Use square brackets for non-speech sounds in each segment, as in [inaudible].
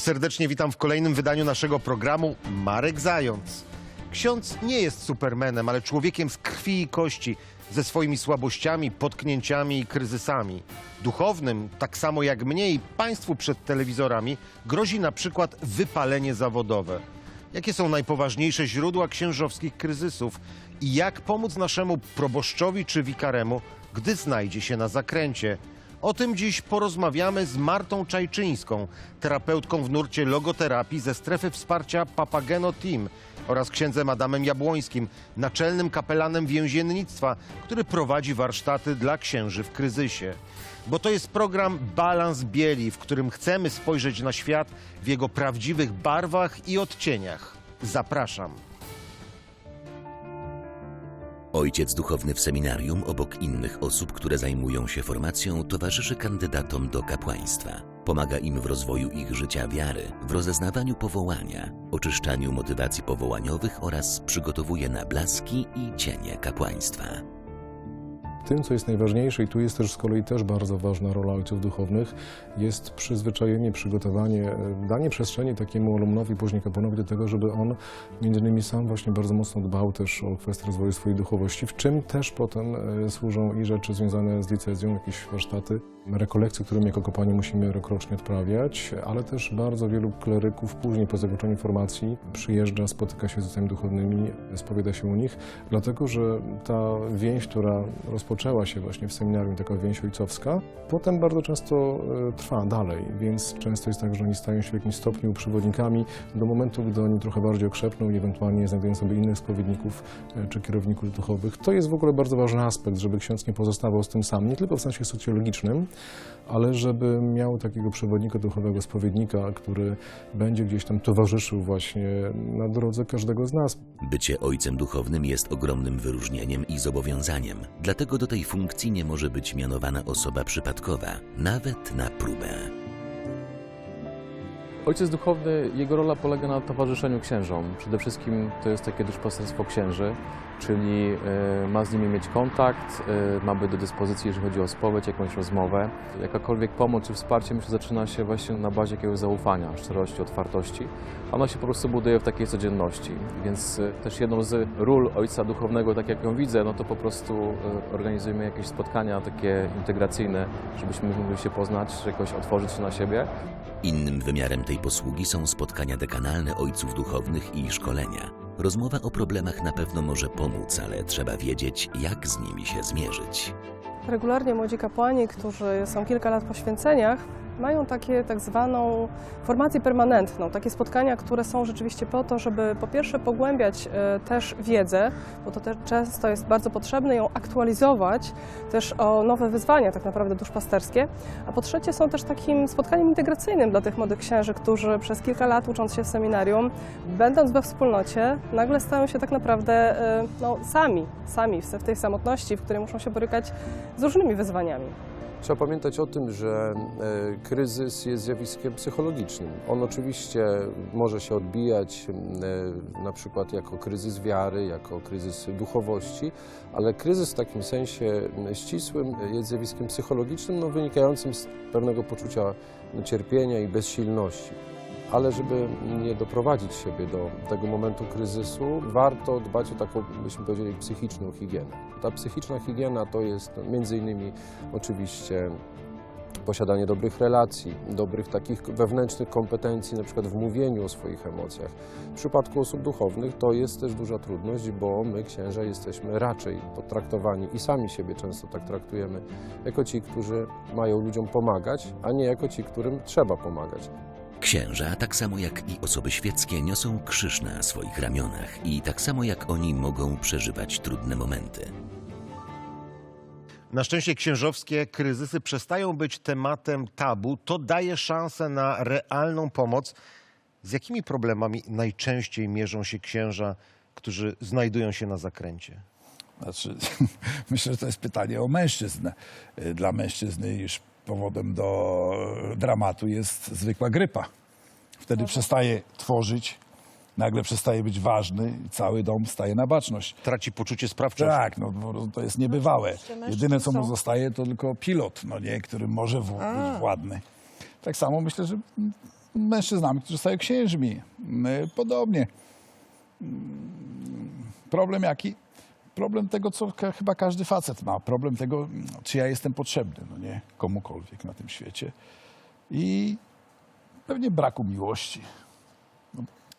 Serdecznie witam w kolejnym wydaniu naszego programu Marek Zając. Ksiądz nie jest supermenem, ale człowiekiem z krwi i kości, ze swoimi słabościami, potknięciami i kryzysami. Duchownym, tak samo jak mnie i państwu przed telewizorami, grozi na przykład wypalenie zawodowe. Jakie są najpoważniejsze źródła księżowskich kryzysów i jak pomóc naszemu proboszczowi czy wikaremu, gdy znajdzie się na zakręcie? O tym dziś porozmawiamy z Martą Czajczyńską, terapeutką w nurcie logoterapii ze strefy wsparcia Papageno Team oraz księdzem Adamem Jabłońskim, naczelnym kapelanem więziennictwa, który prowadzi warsztaty dla księży w kryzysie. Bo to jest program Balans Bieli, w którym chcemy spojrzeć na świat w jego prawdziwych barwach i odcieniach. Zapraszam. Ojciec duchowny w seminarium, obok innych osób, które zajmują się formacją, towarzyszy kandydatom do kapłaństwa. Pomaga im w rozwoju ich życia wiary, w rozeznawaniu powołania, oczyszczaniu motywacji powołaniowych oraz przygotowuje na blaski i cienie kapłaństwa. Tym, co jest najważniejsze, i tu jest też z kolei też bardzo ważna rola ojców duchownych, jest przyzwyczajenie, przygotowanie, e, danie przestrzeni takiemu alumnowi, później kapłanowi do tego, żeby on między innymi sam właśnie bardzo mocno dbał też o kwestię rozwoju swojej duchowości, w czym też potem e, służą i rzeczy związane z diecezją, jakieś warsztaty, rekolekcje, które my jako kapłani musimy rokrocznie odprawiać, ale też bardzo wielu kleryków później po zakończeniu formacji przyjeżdża, spotyka się z ojcami duchownymi, spowiada się u nich, dlatego że ta więź, która rozpoczęła się właśnie w seminarium, taka więź ojcowska, potem bardzo często e, trwa dalej, więc często jest tak, że oni stają się w jakimś stopniu przewodnikami do momentu, gdy oni trochę bardziej okrzepną i ewentualnie znajdują sobie innych spowiedników e, czy kierowników duchowych. To jest w ogóle bardzo ważny aspekt, żeby ksiądz nie pozostawał z tym sam, nie tylko w sensie socjologicznym, ale żeby miał takiego przewodnika duchowego, spowiednika, który będzie gdzieś tam towarzyszył właśnie na drodze każdego z nas. Bycie ojcem duchownym jest ogromnym wyróżnieniem i zobowiązaniem, dlatego do tej funkcji nie może być mianowana osoba przypadkowa, nawet na próbę. Ojciec duchowny, jego rola polega na towarzyszeniu księżom. Przede wszystkim to jest takie duszpasterstwo księży, czyli e, ma z nimi mieć kontakt, e, ma być do dyspozycji, jeżeli chodzi o spowiedź, jakąś rozmowę. Jakakolwiek pomoc czy wsparcie, myślę, zaczyna się właśnie na bazie jakiegoś zaufania, szczerości, otwartości. Ono się po prostu buduje w takiej codzienności. Więc e, też jedną z ról ojca duchownego, tak jak ją widzę, no to po prostu organizujemy jakieś spotkania takie integracyjne, żebyśmy mogli się poznać, jakoś otworzyć się na siebie. Innym wymiarem tej posługi są spotkania dekanalne ojców duchownych i szkolenia. Rozmowa o problemach na pewno może pomóc, ale trzeba wiedzieć, jak z nimi się zmierzyć. Regularnie młodzi kapłani, którzy są kilka lat po święceniach, mają takie tak zwaną formację permanentną, takie spotkania, które są rzeczywiście po to, żeby po pierwsze pogłębiać e, też wiedzę, bo to też często jest bardzo potrzebne, ją aktualizować też o nowe wyzwania tak naprawdę duszpasterskie, a po trzecie są też takim spotkaniem integracyjnym dla tych młodych księży, którzy przez kilka lat ucząc się w seminarium, będąc we wspólnocie, nagle stają się tak naprawdę e, no, sami, sami w tej samotności, w której muszą się borykać z różnymi wyzwaniami. Trzeba pamiętać o tym, że e, kryzys jest zjawiskiem psychologicznym. On oczywiście może się odbijać e, na przykład jako kryzys wiary, jako kryzys duchowości, ale kryzys w takim sensie ścisłym jest zjawiskiem psychologicznym, no, wynikającym z pewnego poczucia cierpienia i bezsilności. Ale żeby nie doprowadzić siebie do tego momentu kryzysu, warto dbać o taką, byśmy powiedzieli, psychiczną higienę. Ta psychiczna higiena to jest między innymi oczywiście posiadanie dobrych relacji, dobrych takich wewnętrznych kompetencji, na przykład w mówieniu o swoich emocjach. W przypadku osób duchownych to jest też duża trudność, bo my, księża, jesteśmy raczej potraktowani i sami siebie często tak traktujemy, jako ci, którzy mają ludziom pomagać, a nie jako ci, którym trzeba pomagać. Księża, tak samo jak i osoby świeckie, niosą krzyż na swoich ramionach i tak samo jak oni mogą przeżywać trudne momenty. Na szczęście księżowskie kryzysy przestają być tematem tabu. To daje szansę na realną pomoc. Z jakimi problemami najczęściej mierzą się księża, którzy znajdują się na zakręcie? Znaczy, [laughs] myślę, że to jest pytanie o mężczyzn. Y, Dla mężczyzny już powodem do dramatu jest zwykła grypa. Wtedy przestaje tworzyć, nagle przestaje być ważny i cały dom staje na baczność. Traci poczucie sprawczości. Tak, no bo to jest niebywałe. Jedyne, co mu zostaje, to tylko pilot, no nie, który może w- być władny. Tak samo myślę, że mężczyznami, którzy stają księżmi. Y, Podobnie. Mm, Problem jaki? Problem tego, co ka- chyba każdy facet ma. Problem tego, czy ja jestem potrzebny, no nie, komukolwiek na tym świecie. I pewnie braku miłości.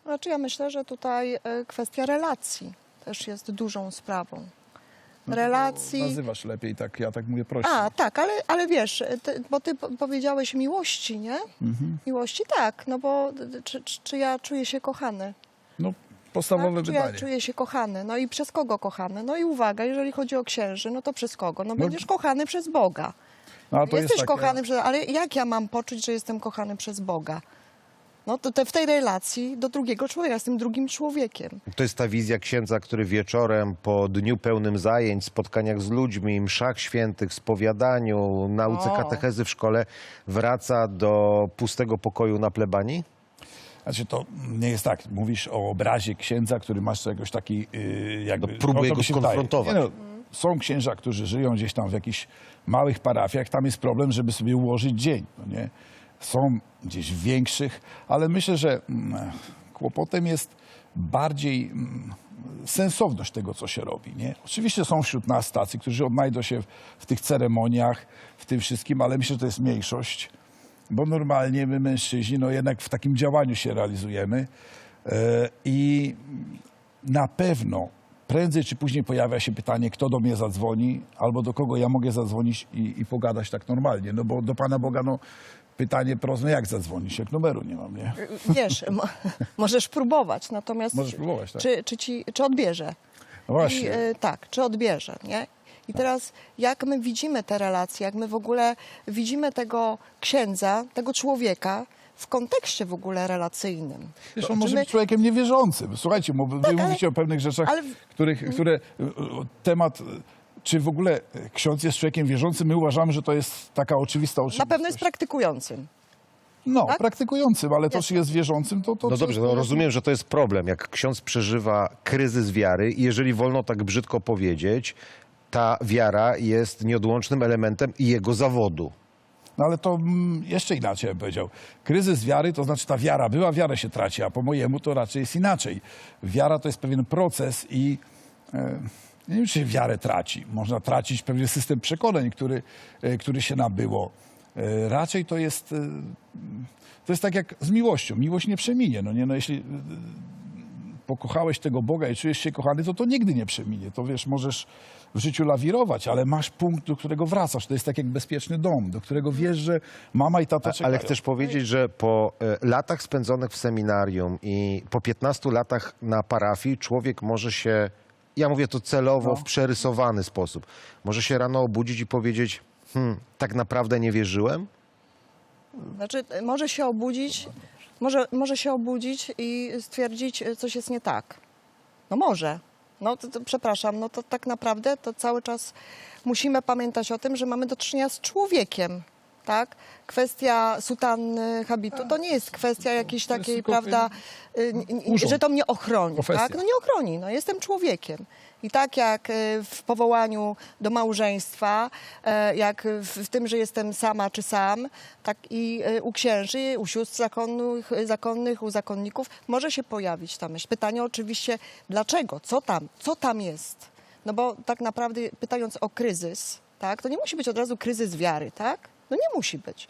Znaczy ja myślę, że tutaj e, kwestia relacji też jest dużą sprawą. No Relacji. Nazywasz lepiej, tak, ja tak mówię prościej. A, tak, ale, ale wiesz, ty, bo ty po- powiedziałeś miłości, nie? Mhm. Miłości tak, no bo czy, czy, ja czuję się kochany? No, podstawowe Tak? Czy ja pytanie. czuję się kochany? No i przez kogo kochany? No i uwaga, jeżeli chodzi o księży, no to przez kogo? No będziesz kochany przez Boga. No, Jesteś jest takie- kochany przez... Ale jak ja mam poczuć, że jestem kochany przez Boga? No to te, w tej relacji do drugiego człowieka, z tym drugim człowiekiem. To jest ta wizja księdza, który wieczorem po dniu pełnym zajęć, spotkaniach z ludźmi, mszach świętych, spowiadaniu, nauce O. katechezy w szkole wraca do pustego pokoju na plebanii? Znaczy to nie jest tak. Mówisz o obrazie księdza, który masz jakoś taki yy, jakby... No, próbuję to mi go się wydaje. skonfrontować. Nie no, są księża, którzy żyją gdzieś tam w jakichś małych parafiach. Tam jest problem, żeby sobie ułożyć dzień. No nie? Są gdzieś większych, ale myślę, że mm, kłopotem jest bardziej mm, sensowność tego, co się robi. Nie? Oczywiście są wśród nas tacy, którzy odnajdą się w, w tych ceremoniach, w tym wszystkim, ale myślę, że to jest mniejszość bo normalnie my mężczyźni no jednak w takim działaniu się realizujemy E, i na pewno prędzej czy później pojawia się pytanie, kto do mnie zadzwoni, albo do kogo ja mogę zadzwonić i, i pogadać tak normalnie, no bo do Pana Boga no pytanie proste, no jak zadzwonić, jak numeru nie mam, nie? Wiesz, mo, [laughs] możesz próbować, natomiast Możesz próbować, tak. czy, czy, ci, czy odbierze? No właśnie. I, e, tak, czy odbierze, nie? I teraz jak my widzimy te relacje, jak my w ogóle widzimy tego księdza, tego człowieka w kontekście w ogóle relacyjnym. Wiesz, on może my- być człowiekiem niewierzącym. Słuchajcie, bo wy Tak, ale- mówicie o pewnych rzeczach, ale- których, które y, y, temat, y, czy w ogóle y, ksiądz jest człowiekiem wierzącym, my uważamy, że to jest taka oczywista oczywistość. Na pewno jest praktykującym. No, tak? praktykującym, ale to, czy jest wierzącym, to... to No dobrze, jest- no rozumiem, że to jest problem, jak ksiądz przeżywa kryzys wiary i jeżeli wolno tak brzydko powiedzieć, ta wiara jest nieodłącznym elementem jego zawodu. No ale to mm, jeszcze inaczej bym powiedział. Kryzys wiary to znaczy ta wiara była, wiarę się traci, a po mojemu to raczej jest inaczej. Wiara to jest pewien proces i e, nie wiem, czy się wiarę traci. Można tracić pewien system przekonań, który, e, który się nabyło. E, raczej to jest, e, to jest tak jak z miłością. Miłość nie przeminie. No nie, no jeśli pokochałeś tego Boga i czujesz się kochany, to to nigdy nie przeminie. To wiesz, możesz w życiu lawirować, ale masz punkt, do którego wracasz. To jest tak jak bezpieczny dom, do którego wiesz, że mama i tata czekają. Ale chcesz powiedzieć, że po e, latach spędzonych w seminarium i po 15 latach na parafii człowiek może się, ja mówię to celowo, No. w przerysowany sposób, może się rano obudzić i powiedzieć, hmm, tak naprawdę nie wierzyłem? Znaczy, może się obudzić, może, może się obudzić i stwierdzić, e, coś jest nie tak. No może. No to, to, przepraszam, no to tak naprawdę to cały czas musimy pamiętać o tym, że mamy do czynienia z człowiekiem. Tak? Kwestia sutanny, habitu, to nie jest kwestia jakiejś takiej, prawda, y, urząd. że to mnie ochroni. Profesja. Tak? No nie ochroni, no jestem człowiekiem. I tak jak y, w powołaniu do małżeństwa, e, jak w, w tym, że jestem sama czy sam, tak i y, u księży, u sióstr zakonnych, zakonnych, u zakonników może się pojawić ta myśl. Pytanie oczywiście, dlaczego, co tam, co tam jest? No bo tak naprawdę pytając o kryzys, tak, to nie musi być od razu kryzys wiary, tak? No nie musi być.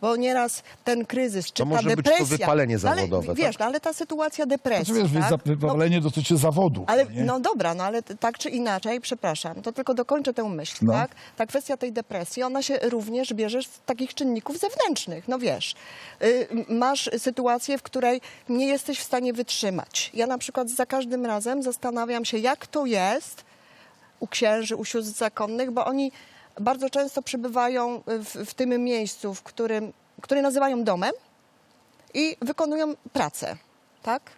Bo nieraz ten kryzys, czy To ta może być to depresja... wypalenie no ale, zawodowe, Wiesz, tak? no ale ta sytuacja depresji, Znaczy, wiesz, tak? tak? wypalenie dotyczy zawodu. Ale nie? no dobra, no ale tak czy inaczej, przepraszam, to tylko dokończę tę myśl, No. tak? Ta kwestia tej depresji, ona się również bierze z takich czynników zewnętrznych. No wiesz, y, masz sytuację, w której nie jesteś w stanie wytrzymać. Ja na przykład za każdym razem zastanawiam się, jak to jest u księży, u sióstr zakonnych, bo oni bardzo często przebywają w, w tym miejscu, w którym, które nazywają domem i wykonują pracę, tak?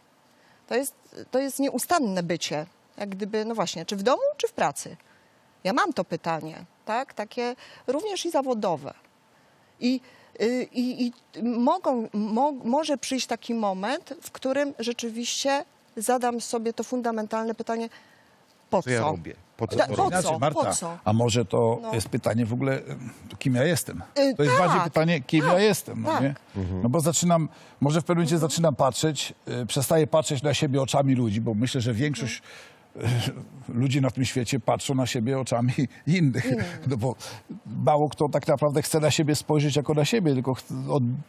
To jest, to jest nieustanne bycie, jak gdyby, no właśnie, czy w domu, czy w pracy. Ja mam to pytanie, tak? Takie również i zawodowe. I, y, i, i mogą, mo, może przyjść taki moment, w którym rzeczywiście zadam sobie to fundamentalne pytanie, Po Co ja robię? Po co Da- to po robię? co? Inaczej, Marta, Po co? a może to No. jest pytanie w ogóle, kim ja jestem? Y, To jest tak, bardziej pytanie, kim ja tak, jestem, no tak. nie? No bo zaczynam, może w pewnym momencie zaczynam patrzeć, y, przestaję patrzeć na siebie oczami ludzi, bo myślę, że większość [laughs] y, ludzi na tym świecie patrzą na siebie oczami [laughs] innych. No bo mało kto tak naprawdę chce na siebie spojrzeć jako na siebie, tylko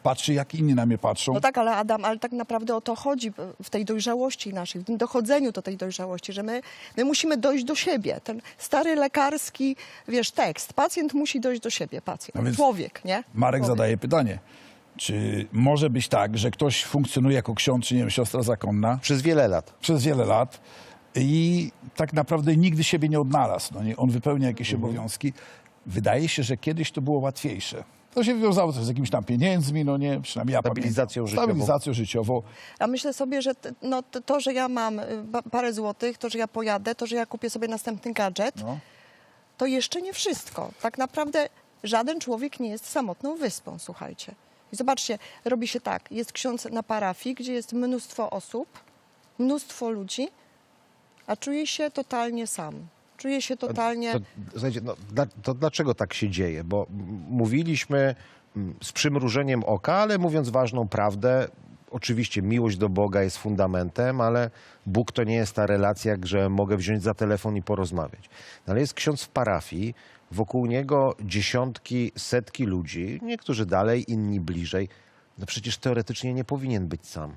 patrzy, jak inni na mnie patrzą. No tak, ale Adam, ale tak naprawdę o to chodzi w tej dojrzałości naszej, w tym dochodzeniu do tej dojrzałości, że my, my musimy dojść do siebie. Ten stary lekarski, wiesz, tekst. Pacjent musi dojść do siebie, pacjent. No Człowiek, nie? Marek Człowiek. zadaje pytanie. Czy może być tak, że ktoś funkcjonuje jako ksiądz, czy nie wiem, siostra zakonna, Przez wiele lat. przez wiele lat i tak naprawdę nigdy siebie nie odnalazł. No nie? On wypełnia jakieś Mhm. obowiązki. Wydaje się, że kiedyś to było łatwiejsze. To się wiązało też z jakimiś tam pieniędzmi, no nie, przynajmniej ja Stabilizacją pamiętam. życiową. Stabilizacją życiową. A myślę sobie, że t- no, to, to, że ja mam y, parę złotych, to, że ja pojadę, to, że ja kupię sobie następny gadżet, No. to jeszcze nie wszystko. Tak naprawdę żaden człowiek nie jest samotną wyspą, słuchajcie. I zobaczcie, robi się tak, jest ksiądz na parafii, gdzie jest mnóstwo osób, mnóstwo ludzi, a czuje się totalnie sam. Czuje się totalnie... To, słuchajcie, no, dla, to dlaczego tak się dzieje? Bo mówiliśmy z przymrużeniem oka, ale mówiąc ważną prawdę, oczywiście miłość do Boga jest fundamentem, ale Bóg to nie jest ta relacja, że mogę wziąć za telefon i porozmawiać. No, ale jest ksiądz w parafii, wokół niego dziesiątki, setki ludzi, niektórzy dalej, inni bliżej. No przecież teoretycznie nie powinien być sam.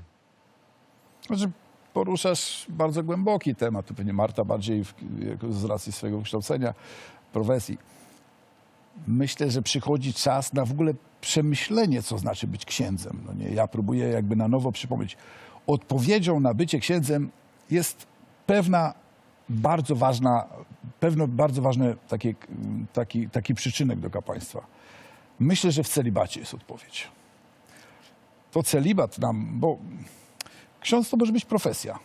Znaczy, poruszasz bardzo głęboki temat. Tu pewnie Marta bardziej w, z racji swojego wykształcenia, profesji. Myślę, że przychodzi czas na w ogóle przemyślenie, co znaczy być księdzem. No nie? Ja próbuję jakby na nowo przypomnieć. Odpowiedzią na bycie księdzem jest pewna bardzo ważna, pewno bardzo ważny taki, taki, taki przyczynek do kapłaństwa. Myślę, że w celibacie jest odpowiedź. To celibat nam, bo ksiądz to może być profesja.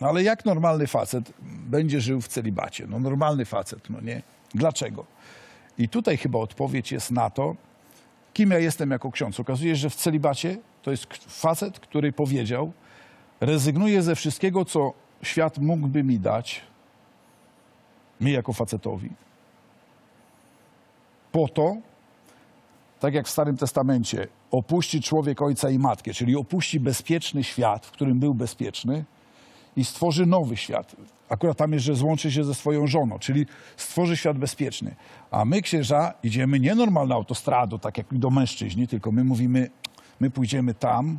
No ale jak normalny facet będzie żył w celibacie? No normalny facet, no nie? Dlaczego? I tutaj chyba odpowiedź jest na to, kim ja jestem jako ksiądz. Okazuje się, że w celibacie to jest facet, który powiedział, rezygnuję ze wszystkiego, co świat mógłby mi dać, mi jako facetowi, po to, tak jak w Starym Testamencie, opuści człowiek ojca i matkę, czyli opuści bezpieczny świat, w którym był bezpieczny i stworzy nowy świat. Akurat tam jest, że złączy się ze swoją żoną, czyli stworzy świat bezpieczny. A my, księża, idziemy nie normalną autostradą, tak jak do mężczyźni, tylko my mówimy, my pójdziemy tam.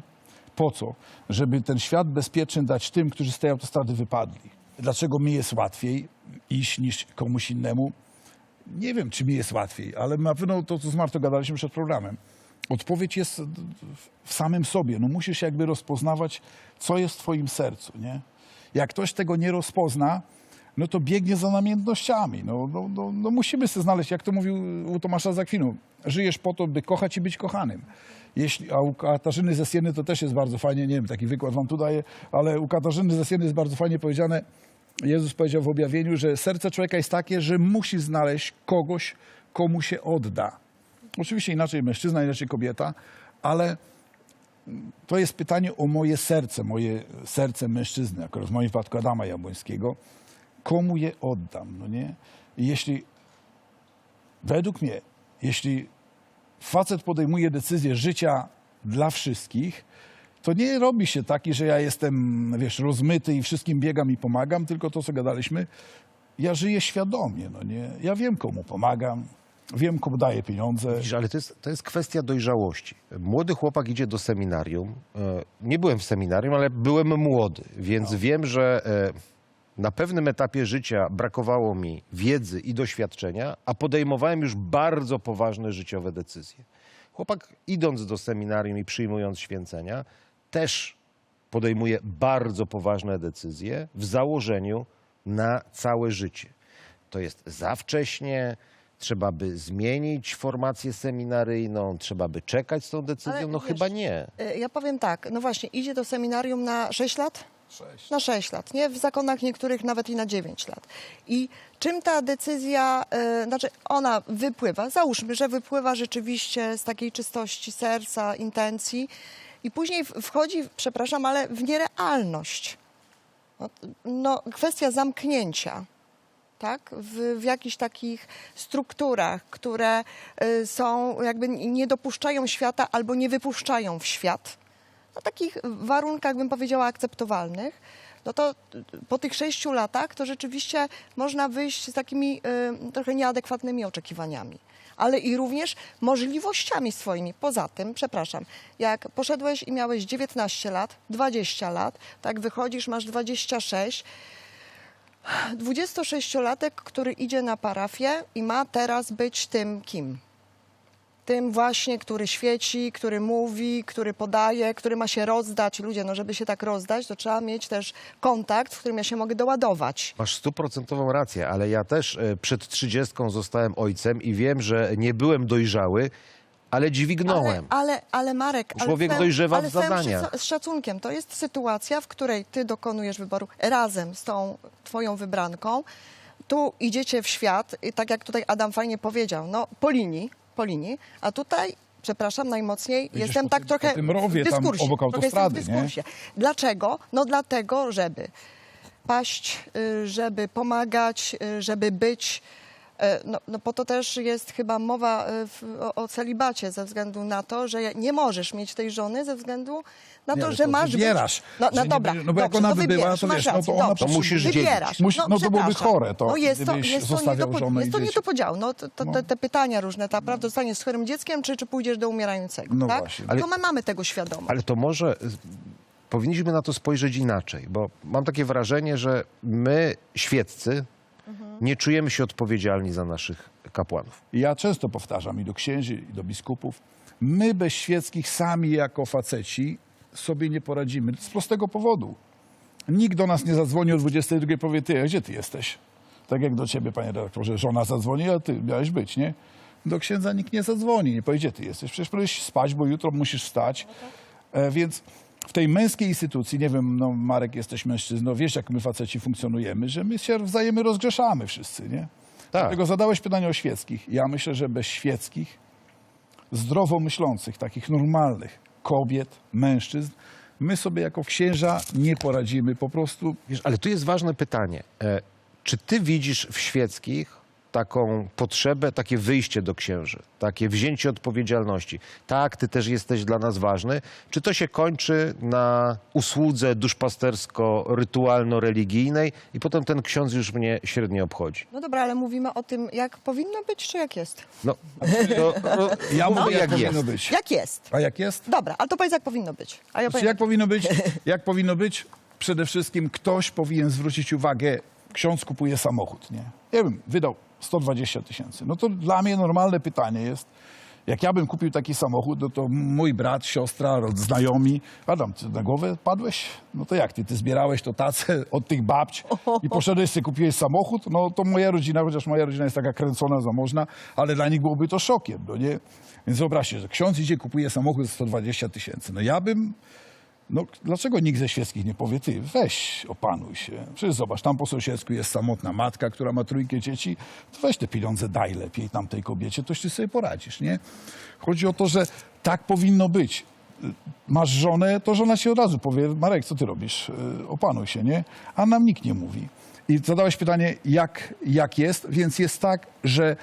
Po co? Żeby ten świat bezpieczny dać tym, którzy z tej autostrady wypadli. Dlaczego mi jest łatwiej iść niż komuś innemu? Nie wiem, czy mi jest łatwiej, ale na pewno to, co z Martą gadaliśmy przed programem. Odpowiedź jest w samym sobie. No musisz jakby rozpoznawać, co jest w twoim sercu, nie? Jak ktoś tego nie rozpozna, no to biegnie za namiętnościami. No, no, no, no musimy sobie znaleźć, jak to mówił u Tomasza Zakwinu, żyjesz po to, by kochać i być kochanym. Jeśli, a u Katarzyny ze Sieny to też jest bardzo fajnie, nie wiem, taki wykład wam tu daję, ale u Katarzyny ze Sieny jest bardzo fajnie powiedziane, Jezus powiedział w objawieniu, że serce człowieka jest takie, że musi znaleźć kogoś, komu się odda. Oczywiście inaczej mężczyzna, inaczej kobieta, ale to jest pytanie o moje serce, moje serce mężczyzny, akurat w moim wypadku Adama Jabłońskiego. Komu je oddam, no nie? I jeśli, według mnie, jeśli facet podejmuje decyzję życia dla wszystkich, to nie robi się taki, że ja jestem, wiesz, rozmyty i wszystkim biegam i pomagam, tylko to, co gadaliśmy, ja żyję świadomie, no nie? Ja wiem, komu pomagam, wiem, komu daję pieniądze. Widzisz, ale to jest, to jest kwestia dojrzałości. Młody chłopak idzie do seminarium. E, Nie byłem w seminarium, ale byłem młody, więc wiem, że e, na pewnym etapie życia brakowało mi wiedzy i doświadczenia, a podejmowałem już bardzo poważne życiowe decyzje. Chłopak idąc do seminarium i przyjmując święcenia, też podejmuje bardzo poważne decyzje w założeniu na całe życie. To jest za wcześnie, trzeba by zmienić formację seminaryjną, trzeba by czekać z tą decyzją? Ale no wiesz, chyba nie. Y, Ja powiem tak, no właśnie, idzie do seminarium na 6 lat? Sześć. Na 6 lat, nie? W zakonach niektórych nawet i na 9 lat. I czym ta decyzja, y, znaczy ona wypływa, załóżmy, że wypływa rzeczywiście z takiej czystości serca, intencji i później wchodzi, przepraszam, ale w nierealność. No, no, kwestia zamknięcia. Tak? W, w jakichś takich strukturach, które y, są, jakby nie dopuszczają świata albo nie wypuszczają w świat, na takich warunkach, bym powiedziała, akceptowalnych, no to y, po tych sześciu latach to rzeczywiście można wyjść z takimi y, trochę nieadekwatnymi oczekiwaniami. Ale i również możliwościami swoimi. Poza tym, przepraszam, jak poszedłeś i miałeś 19 lat, 20 lat, tak wychodzisz, masz 26, 26-latek, który idzie na parafię i ma teraz być tym kim? Tym właśnie, który świeci, który mówi, który podaje, który ma się rozdać. Ludzie, no żeby się tak rozdać, to trzeba mieć też kontakt, w którym ja się mogę doładować. Masz stuprocentową rację, ale ja też e, przed trzydziestką zostałem ojcem i wiem, że nie byłem dojrzały, ale dźwignąłem. Ale, ale, ale Marek, ale Człowiek całym- dojrzewa w ale zadaniach. szac- Z szacunkiem, to jest sytuacja, w której ty dokonujesz wyboru razem z tą twoją wybranką. Tu idziecie w świat, i tak jak tutaj Adam fajnie powiedział, no po linii, po linii, a tutaj, przepraszam najmocniej, Idziesz jestem po tak tym- trochę po tym rowie w tam dyskursie. obok trochę jestem autostrady, w nie? dyskursie. Dlaczego? No dlatego, żeby paść, y, żeby pomagać, y, żeby być. E, No, no po to też jest chyba mowa e, w, o, o celibacie, ze względu na to, że nie możesz mieć tej żony, ze względu na Nie, to, ale że to masz wybierasz, być... No, no nie dobra, będzie- no bo jak dobrze, ona to by była, wybierasz, to masz wiesz, no to rację, ona dobrze. To musisz. Wybierasz. Musi- no to byłoby chore to, no jest to, jest to, nie żonę jest to nie dzieci. do podziału. No, to, to, No. te, te pytania różne, ta, prawda, zostaniesz z chorym dzieckiem, czy, czy pójdziesz do umierającego, No tak? właśnie. Ale... To my mamy tego świadomość. Ale to może y, powinniśmy na to spojrzeć inaczej, bo mam takie wrażenie, że my, świeccy, nie czujemy się odpowiedzialni za naszych kapłanów. Ja często powtarzam i do księży, i do biskupów, my bez świeckich sami jako faceci sobie nie poradzimy. Z prostego powodu. Nikt do nas nie zadzwoni o 22 i powie, ty, a gdzie ty jesteś? Tak jak do ciebie, panie redaktorze, żona zadzwoni, a ty miałeś być, nie? Do księdza nikt nie zadzwoni, nie powie, gdzie ty jesteś? Przecież powinieneś spać, bo jutro musisz wstać. E, więc w tej męskiej instytucji, nie wiem, no Marek, jesteś mężczyzną, wiesz, jak my faceci funkcjonujemy, że my się wzajemnie rozgrzeszamy wszyscy, nie? Tak. Dlatego zadałeś pytanie o świeckich. Ja myślę, że bez świeckich, zdrowo myślących, takich normalnych kobiet, mężczyzn, my sobie jako księża nie poradzimy. Po prostu Wiesz, ale tu jest ważne pytanie. E, czy ty widzisz w świeckich taką potrzebę, takie wyjście do księży, takie wzięcie odpowiedzialności? Tak, ty też jesteś dla nas ważny. Czy to się kończy na usłudze duszpastersko-rytualno-religijnej i potem ten ksiądz już mnie średnio obchodzi? No dobra, ale mówimy o tym, jak powinno być, czy jak jest? No, to, no, ja mówię, jak, jak powinno jest. być. Jak jest? A jak jest? Dobra, ale to powiedz, jak powinno być. A ja Znaczy, powiem, jak powinno być? [laughs] Jak powinno być? Przede wszystkim ktoś powinien zwrócić uwagę, ksiądz kupuje samochód, nie? Nie wiem, wydał 120 tysięcy. No to dla mnie normalne pytanie jest, jak ja bym kupił taki samochód, no to mój brat, siostra, znajomi, Adam, ty na głowę padłeś? No to jak ty? Ty zbierałeś to tacę [laughs] od tych babć i poszedłeś sobie, kupiłeś samochód? No to moja rodzina, chociaż moja rodzina jest taka kręcona, zamożna, ale dla nich byłoby to szokiem, no nie? Więc wyobraźcie, że ksiądz idzie, kupuje samochód za 120 tysięcy. No ja bym no, dlaczego nikt ze świeckich nie powie, ty, weź, opanuj się. Przecież zobacz, tam po sąsiedzku jest samotna matka, która ma trójkę dzieci, to weź te pieniądze, daj lepiej tamtej kobiecie, toś ty sobie poradzisz, nie? Chodzi o to, że tak powinno być. Masz żonę, to żona ci od razu powie, Marek, co ty robisz? Y, Opanuj się, nie? A nam nikt nie mówi. I zadałeś pytanie, jak, jak jest? Więc jest tak, że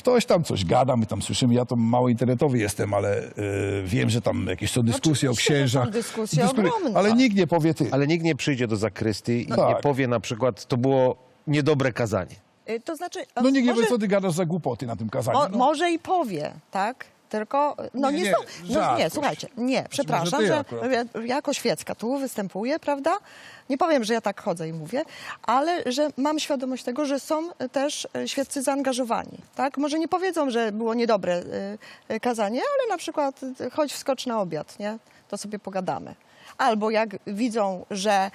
ktoś tam coś gada, my tam słyszymy, ja to mało internetowy jestem, ale y, wiem, że tam jakieś są dyskusje o oczywiście, że są księżach. dyskusje ogromne. Ale nikt nie powie ty. Ale nikt nie przyjdzie do zakrystii i nie tak. powie na przykład, to było niedobre kazanie. Y, To znaczy... No nikt nie może, wie, co ty gadasz za głupoty na tym kazaniu. mo, No. może i powie, tak? Tylko, no Nie, nie, nie, są, no nie, słuchajcie, nie, przepraszam, że ja jako świecka tu występuję, prawda? Nie powiem, że ja tak chodzę i mówię, ale że mam świadomość tego, że są też e, świeccy zaangażowani, tak? Może nie powiedzą, że było niedobre e, e, kazanie, ale na przykład chodź wskocz na obiad, nie? To sobie pogadamy. Albo jak widzą, że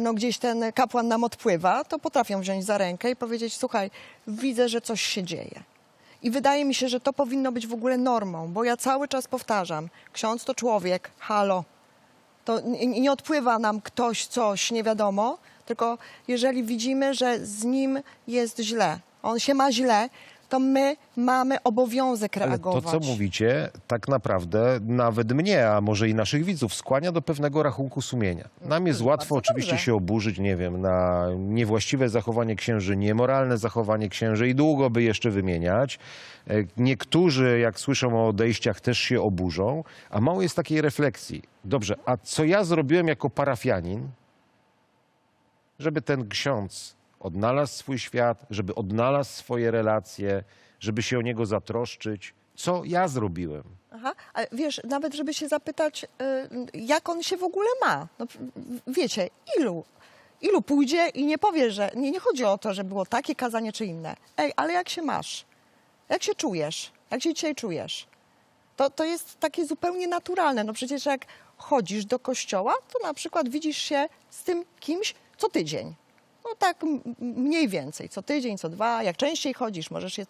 no, gdzieś ten kapłan nam odpływa, to potrafią wziąć za rękę i powiedzieć, słuchaj, widzę, że coś się dzieje. I wydaje mi się, że to powinno być w ogóle normą, bo ja cały czas powtarzam, ksiądz to człowiek, halo. To nie odpływa nam ktoś coś, nie wiadomo, tylko jeżeli widzimy, że z nim jest źle, on się ma źle, to my mamy obowiązek Ale reagować. to, co mówicie, tak naprawdę nawet mnie, a może i naszych widzów, skłania do pewnego rachunku sumienia. Nam jest łatwo bardzo oczywiście dobrze. się oburzyć, nie wiem, na niewłaściwe zachowanie księży, niemoralne zachowanie księży i długo by jeszcze wymieniać. E, Niektórzy, jak słyszą o odejściach, też się oburzą, a mało jest takiej refleksji. Dobrze, a co ja zrobiłem jako parafianin, żeby ten ksiądz odnalazł swój świat, żeby odnalazł swoje relacje, żeby się o niego zatroszczyć. Co ja zrobiłem? Aha, wiesz, nawet żeby się zapytać, y, jak on się w ogóle ma. No, wiecie, ilu? Ilu pójdzie i nie powie, że nie, nie chodzi o to, że było takie kazanie czy inne. Ej, ale jak się masz? Jak się czujesz? Jak się dzisiaj czujesz? To, to jest takie zupełnie naturalne. No przecież jak chodzisz do kościoła, to na przykład widzisz się z tym kimś co tydzień. No tak mniej więcej, co tydzień, co dwa. Jak częściej chodzisz, możesz się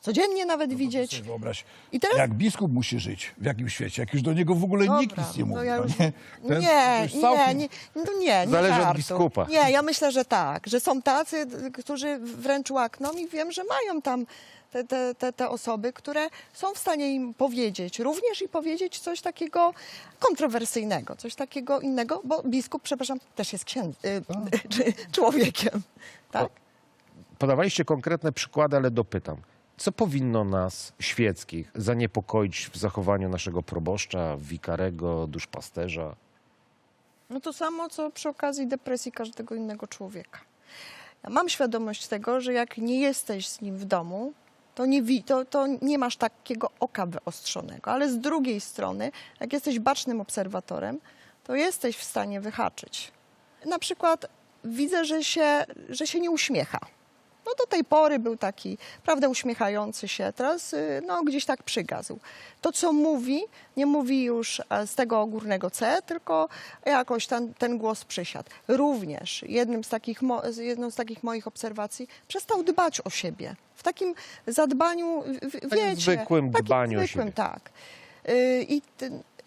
codziennie nawet widzieć. Sobie wyobraź, I teraz- jak biskup musi żyć w jakim świecie, jak już do niego w ogóle nikt Dobra, nic nie no mówi. ja no już- nie? To Nie, nie, całkiem- nie, no nie, nie Zależy od żartu. biskupa. Nie, ja myślę, że tak, że są tacy, którzy wręcz łakną i wiem, że mają tam te, te, te, te osoby, które są w stanie im powiedzieć, również i powiedzieć coś takiego kontrowersyjnego, coś takiego innego, bo biskup, przepraszam, też jest księdz, y, [laughs] człowiekiem, tak? Podawaliście konkretne przykłady, ale dopytam. Co powinno nas, świeckich, zaniepokoić w zachowaniu naszego proboszcza, wikarego, duszpasterza? No to samo, co przy okazji depresji każdego innego człowieka. Ja mam świadomość tego, że jak nie jesteś z nim w domu, to nie, to, to nie masz takiego oka wyostrzonego. Ale z drugiej strony, jak jesteś bacznym obserwatorem, to jesteś w stanie wyhaczyć. Na przykład widzę, że się, że się nie uśmiecha. No do tej pory był taki, prawda, uśmiechający się, teraz y, no, gdzieś tak przygazł. To, co mówi, nie mówi już e, z tego górnego C, tylko jakoś ten, ten głos przysiadł. Również jednym z takich, jedną z takich moich obserwacji przestał dbać o siebie. W takim zadbaniu, w- w- Takim wiecie. zwykłym takim dbaniu zwykłym, tak. Y, I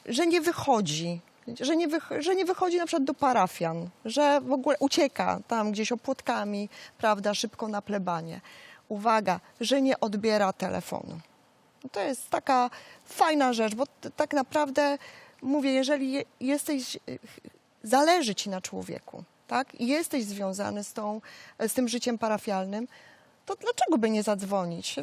że nie wychodzi, że nie, że nie wychodzi na przykład do parafian, że w ogóle ucieka tam gdzieś opłotkami, prawda, szybko na plebanie. Uwaga, że nie odbiera telefonu. No To jest taka fajna rzecz, bo tak naprawdę mówię, jeżeli je- jesteś, zależy ci na człowieku, tak, i jesteś związany z, tą, z tym życiem parafialnym, to dlaczego by nie zadzwonić?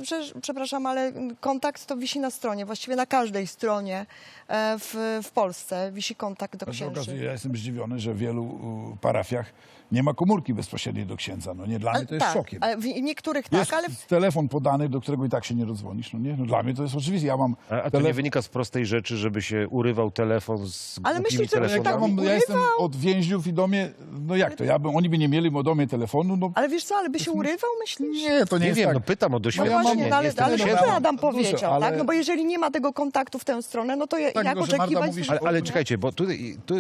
Przepraszam, ale kontakt to wisi na stronie, właściwie na każdej stronie e, w, w Polsce wisi kontakt do księży. ja jestem zdziwiony, że w wielu parafiach nie ma komórki bezpośredniej do księdza. No nie, dla mnie to jest tak, szokiem. ale w niektórych Jest tak, ale telefon podany, do którego i tak się nie dodzwonisz. No nie? No dla mnie to jest oczywiste. Ja mam A, a to nie telefon. wynika z prostej rzeczy, żeby się urywał telefon z Ale głupimi myślisz, że Jak ja, telefonami? tak mam, ja jestem urywał? od więźniów i do mnie, no jak to, ja bym, oni by nie mieli do mnie telefonu, no Ale wiesz co, ale by się urywał, myślisz? nie, to nie, Nie jest wiem, tak. no pytam o No doświadczenie. właśnie, nie no ale, jestem ale księdzem. dobrze księdzem. Adam Duszę, powiedział, ale- tak? No bo jeżeli nie ma tego kontaktu w tę stronę, no to ja- Tak, jak tylko, że Marta oczekiwać... mówi, że- Ale, czekajcie, bo tu, tu,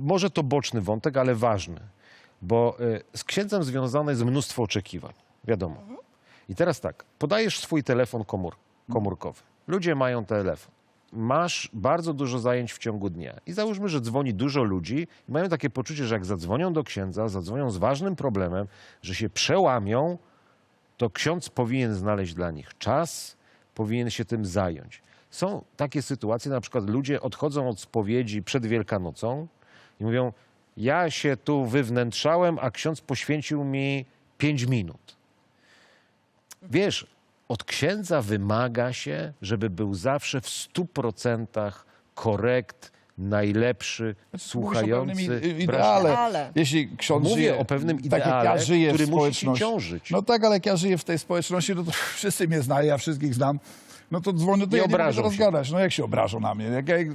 może to boczny wątek, ale ważny. Bo y, z księdzem związane jest mnóstwo oczekiwań, wiadomo. I teraz tak, podajesz swój telefon komór, komórkowy. Ludzie mają telefon. Masz bardzo dużo zajęć w ciągu dnia. I załóżmy, że dzwoni dużo ludzi i mają takie poczucie, że jak zadzwonią do księdza, zadzwonią z ważnym problemem, że się przełamią, to ksiądz powinien znaleźć dla nich czas, powinien się tym zająć. Są takie sytuacje, na przykład ludzie odchodzą od spowiedzi przed Wielkanocą i mówią: Ja się tu wywnętrzałem, a ksiądz poświęcił mi pięć minut. Wiesz, od księdza wymaga się, żeby był zawsze w stu procentach korekt, najlepszy, słuchający. ideale. Ale. Jeśli ksiądz Mówię żyje, o pewnym tak jak ideale, ja żyję który w musi ci społeczności. ciążyć. No tak, ale jak ja żyję w tej społeczności, no to [laughs] wszyscy mnie znają, ja wszystkich znam. No to dzwonią, to Nie ja nie teraz się. gadać. No jak się obrażą na mnie? Jak, jak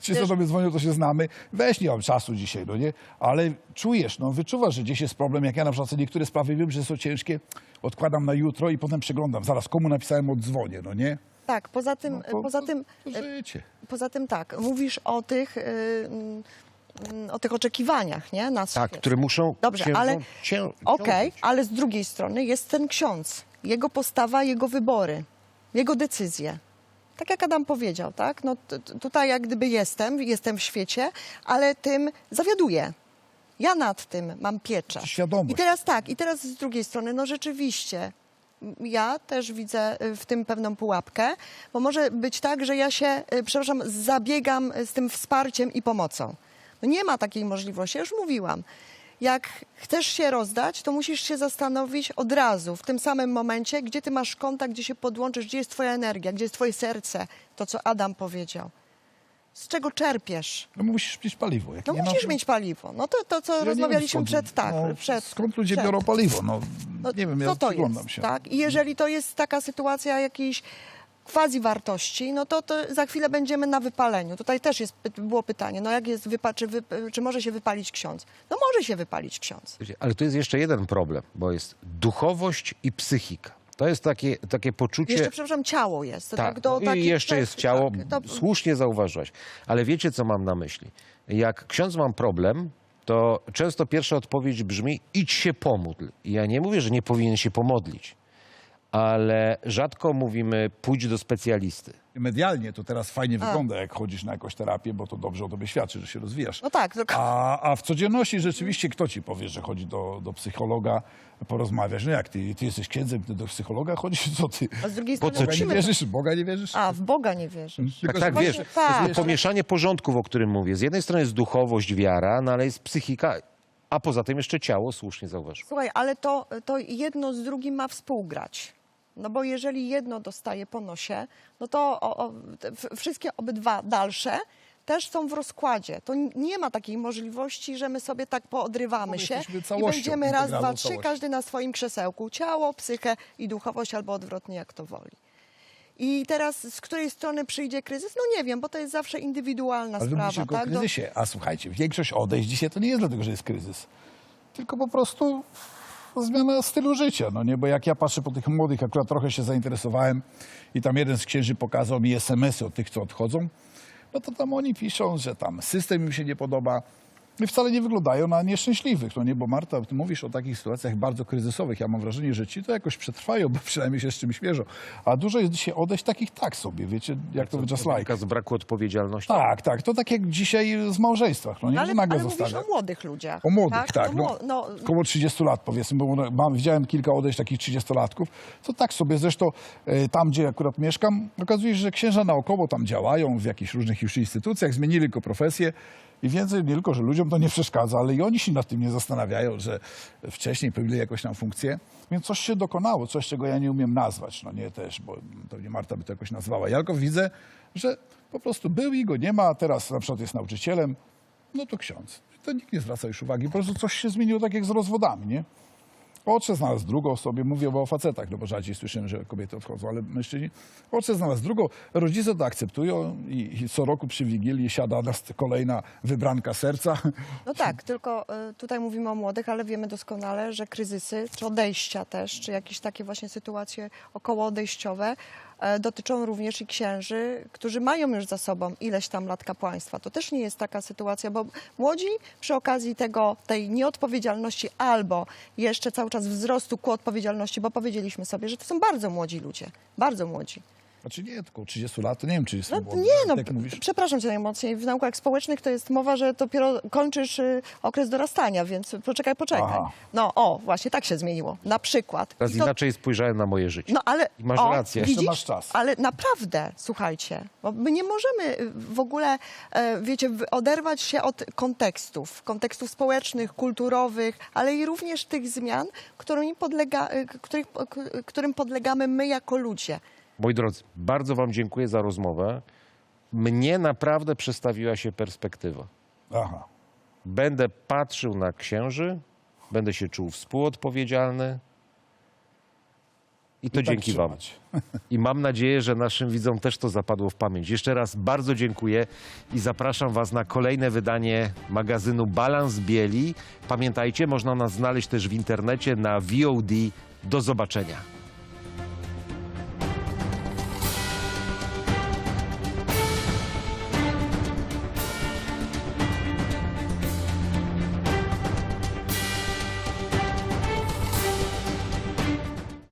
wszyscy do mnie dzwonią, to się znamy. Weź, nie mam czasu dzisiaj, no nie? Ale czujesz, no wyczuwasz, że gdzieś jest problem. Jak ja na przykład niektóre sprawy wiem, że są ciężkie, odkładam na jutro i potem przeglądam. Zaraz komu napisałem, oddzwonię, no nie? Tak, poza tym, No to- poza tym To życie. Poza tym tak, mówisz o tych, y, mm, o tych oczekiwaniach, nie? Na Tak, które muszą Dobrze, księdzom ale cię, Okej, ciążyć. ale z drugiej strony jest ten ksiądz, jego postawa, jego wybory, jego decyzje. Tak jak Adam powiedział, tak? No tutaj jak gdyby jestem, jestem w świecie, ale tym zawiaduję. Ja nad tym mam pieczę. Świadomość. I teraz tak, i teraz z drugiej strony, no rzeczywiście, ja też widzę y, w tym pewną pułapkę, bo może być tak, że ja się, y, przepraszam, zabiegam z tym wsparciem i pomocą. No nie ma takiej możliwości, ja już mówiłam. Jak chcesz się rozdać, to musisz się zastanowić od razu, w tym samym momencie, gdzie ty masz kontakt, gdzie się podłączysz, gdzie jest twoja energia, gdzie jest twoje serce, to co Adam powiedział. Z czego czerpiesz? No musisz mieć paliwo. Jak No nie musisz masz, mieć paliwo. No to, to co Ja wiem, rozmawialiśmy skąd- przed, tak, no, przed. Skąd ludzie przed. biorą paliwo? No, No, nie wiem, ja to jest, się. tak? I jeżeli to jest taka sytuacja jakiejś quasi wartości, no to, to za chwilę będziemy na wypaleniu. Tutaj też jest, było pytanie, no jak jest wypa- czy, wy, czy może się wypalić ksiądz? No może się wypalić ksiądz. Ale tu jest jeszcze jeden problem, bo jest duchowość i psychika. To jest takie, takie poczucie... Jeszcze, przepraszam, ciało jest. Tak, tak, do no i jeszcze jest ciało, tak, to- słusznie zauważyłaś. Ale wiecie, co mam na myśli? Jak ksiądz mam problem, to często pierwsza odpowiedź brzmi idź się pomódl. I ja nie mówię, że nie powinien się pomodlić, ale rzadko mówimy pójdź do specjalisty. Medialnie to teraz fajnie wygląda, jak chodzisz na jakąś terapię, bo to dobrze o tobie świadczy, że się rozwijasz. No tak, tylko... A, a w codzienności rzeczywiście kto ci powie, że chodzi do, do psychologa porozmawiać? No jak ty, ty jesteś księdzem, ty do psychologa chodzisz? Co ty? A z drugiej strony Boga nie musimy... wierzysz? Boga nie wierzysz? A, w Boga nie wierzysz. Tylko, Tak, tak, że- wiesz, Właśnie to tak. jest pomieszanie porządków, o którym mówię. Z jednej strony jest duchowość, wiara, no ale jest psychika, a poza tym jeszcze ciało, słusznie zauważył. Słuchaj, ale to, to jedno z drugim ma współgrać. No bo jeżeli jedno dostaje po nosie, no to o, o, wszystkie obydwa dalsze też są w rozkładzie. To nie ma takiej możliwości, że my sobie tak poodrywamy się i będziemy raz, dwa, trzy, całością. każdy na swoim krzesełku. Ciało, psychę i duchowość albo odwrotnie, jak to woli. I teraz z której strony przyjdzie kryzys? No nie wiem, bo to jest zawsze indywidualna Ale sprawa. tylko o tak? Do- kryzysie. A słuchajcie, większość odejść dzisiaj to nie jest dlatego, że jest kryzys. Tylko po prostu zmiana stylu życia. No nie? Bo jak ja patrzę po tych młodych, akurat trochę się zainteresowałem i tam jeden z księży pokazał mi SMS-y od tych, co odchodzą, no to tam oni piszą, że tam system im się nie podoba. I wcale nie wyglądają na nieszczęśliwych, no nie? Bo Marta, ty mówisz o takich sytuacjach bardzo kryzysowych. Ja mam wrażenie, że ci to jakoś przetrwają, bo przynajmniej się z czymś mierzą. A dużo jest dzisiaj odejść takich tak sobie, wiecie, jak to just like. Z braku odpowiedzialności. Tak, tak. To tak jak dzisiaj z małżeństwach, no nie? ale że nagle ale mówisz o młodych ludziach. O młodych, tak. No, No, no, Około 30 lat powiedzmy, bo mam, widziałem kilka odejść takich 30-latków. To tak sobie, zresztą e, tam, gdzie akurat mieszkam, okazuje się, że księża naokoło tam działają w jakichś różnych już instytucjach, zmienili tylko profesję i więcej nie tylko, że ludziom to nie przeszkadza, ale i oni się nad tym nie zastanawiają, że wcześniej pełnili jakąś tam funkcję. Więc coś się dokonało, coś, czego ja nie umiem nazwać. No nie też, bo pewnie Marta by to jakoś nazwała. Ja tylko widzę, że po prostu był i go nie ma, a teraz na przykład jest nauczycielem, no to ksiądz. To nikt nie zwraca już uwagi. Po prostu coś się zmieniło tak jak z rozwodami, nie? Ojciec znalazł drugą sobie, mówię o facetach, no bo rzadziej słyszymy, że kobiety wchodzą, ale mężczyźni. Ojciec znalazł drugą, rodzice to akceptują i, i co roku przy Wigilii siada nas kolejna wybranka serca. No tak, tylko y, tutaj mówimy o młodych, ale wiemy doskonale, że kryzysy, czy odejścia też, czy jakieś takie właśnie sytuacje okołoodejściowe e, dotyczą również i księży, którzy mają już za sobą ileś tam lat kapłaństwa. To też nie jest taka sytuacja, bo młodzi przy okazji tego, tej nieodpowiedzialności albo jeszcze cały czas wzrostu ku odpowiedzialności, bo powiedzieliśmy sobie, że to są bardzo młodzi ludzie, bardzo młodzi. Znaczy nie, tylko 30 lat, to nie wiem, czy jest No, nie, no, jak mówisz. przepraszam cię najmocniej. W naukach społecznych to jest mowa, że dopiero kończysz y, okres dorastania, więc poczekaj, poczekaj. Aha. No, o, właśnie tak się zmieniło. Na przykład. Teraz I to- inaczej spojrzałem na moje życie. no ale. I masz o, rację. Jeszcze Widzisz? masz czas. Ale naprawdę, słuchajcie, bo my nie możemy y, w ogóle, e, wiecie, w- oderwać się od kontekstów, kontekstów społecznych, kulturowych, ale i również tych zmian, którym, podlega, y, których, k- którym podlegamy my jako ludzie. Moi drodzy, bardzo Wam dziękuję za rozmowę. Mnie naprawdę przestawiła się perspektywa. Aha. Będę patrzył na księży, będę się czuł współodpowiedzialny. I to I tak dzięki Wam. I mam nadzieję, że naszym widzom też to zapadło w pamięć. Jeszcze raz bardzo dziękuję i zapraszam Was na kolejne wydanie magazynu Balans Bieli. Pamiętajcie, można nas znaleźć też w internecie na VOD. Do zobaczenia.